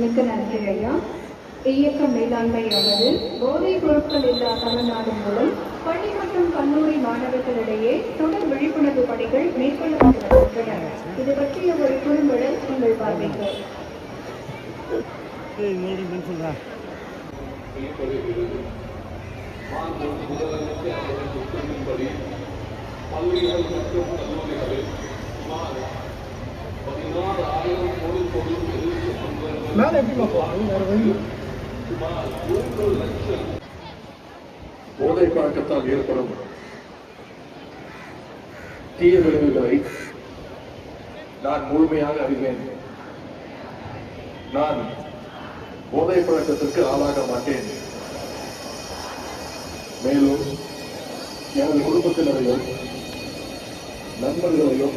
மிக்க நன்றி ஐயா இயக்க மேலாண்மையானது போதைப் பொருட்கள் இல்லா தமிழ்நாடு மூலம் பள்ளி மற்றும் கல்லூரி மாணவர்களிடையே தொடர் விழிப்புணர்வு பணிகள் மேற்கொள்ளப்பட்டு வருகின்றன. இது பற்றிய ஒரு குறும்படல் உங்கள் பார்வைக்கு. பள்ளிகள் மற்றும் கல்லூரிகளில் சுமார் மேலே எப்படி பார்ப்போம் வேற வழி போதை பழக்கத்தால் ஏற்படும் தீய விளைவுகளை நான் முழுமையாக அறிவேன். நான் போதை பழக்கத்திற்கு ஆளாக மாட்டேன். மேலும் எனது குடும்பத்தினரையும் நண்பர்களையும்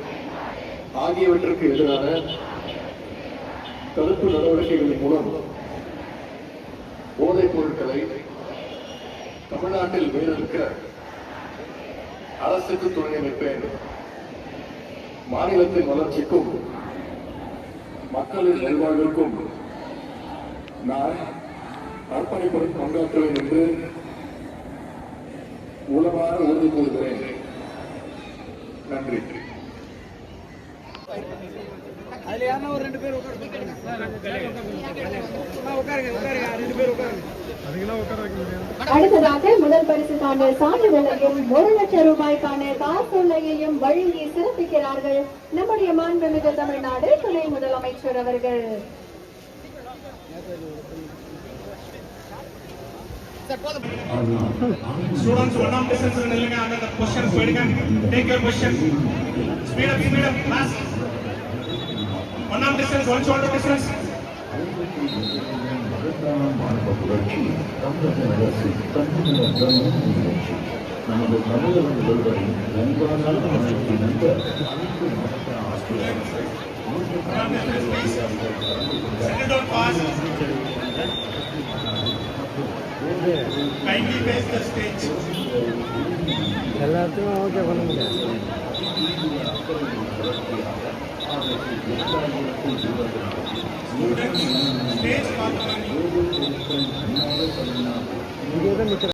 ஆகியவற்றுக்கு எதிரான தடுப்பு நடவடிக்கைகளின் மூலம் போதைப் பொருட்களை தமிழ்நாட்டில் வேறெடுக்க அரசுக்கு துணை அமைப்பேன் மாநிலத்தின் வளர்ச்சிக்கும் மக்களின் நல்வாழ்விற்கும் நான் அர்ப்பணிப்புடன் பங்காற்றுவேன் என்று உளமாற உறுதி கூறுகிறேன். நன்றி. அதில் யாருன்னா ஒரு ரெண்டு பேர் உட்காருங்க உட்காருங்க உட்காருங்க ரெண்டு பேர் உட்காருங்க அதுக்கெல்லாம் உட்கார வைக்க முடியாது அடுத்ததாக முதல் பரிசுக்கான சான்றிதழையும் ஒரு லட்சம் ரூபாய்க்கான காசோலையையும் வழங்கி சிறப்பிக்கிறார்கள் நம்முடைய மாண்புமிகு தமிழ்நாடு துணை முதலமைச்சர் அவர்கள் Students, one arm distance is kneeling under the questions. Take your questions. Speed up, speed up, fast. One arm distance, one shoulder distance. ನಮಗೆ ಸಮಯದ ಬಲುಬಡಿ ನಂತರ ನಂತರ ಎಲ್ಲರೂ ಓಕೆ ಬಂದ ఇంకేదో మిత్ర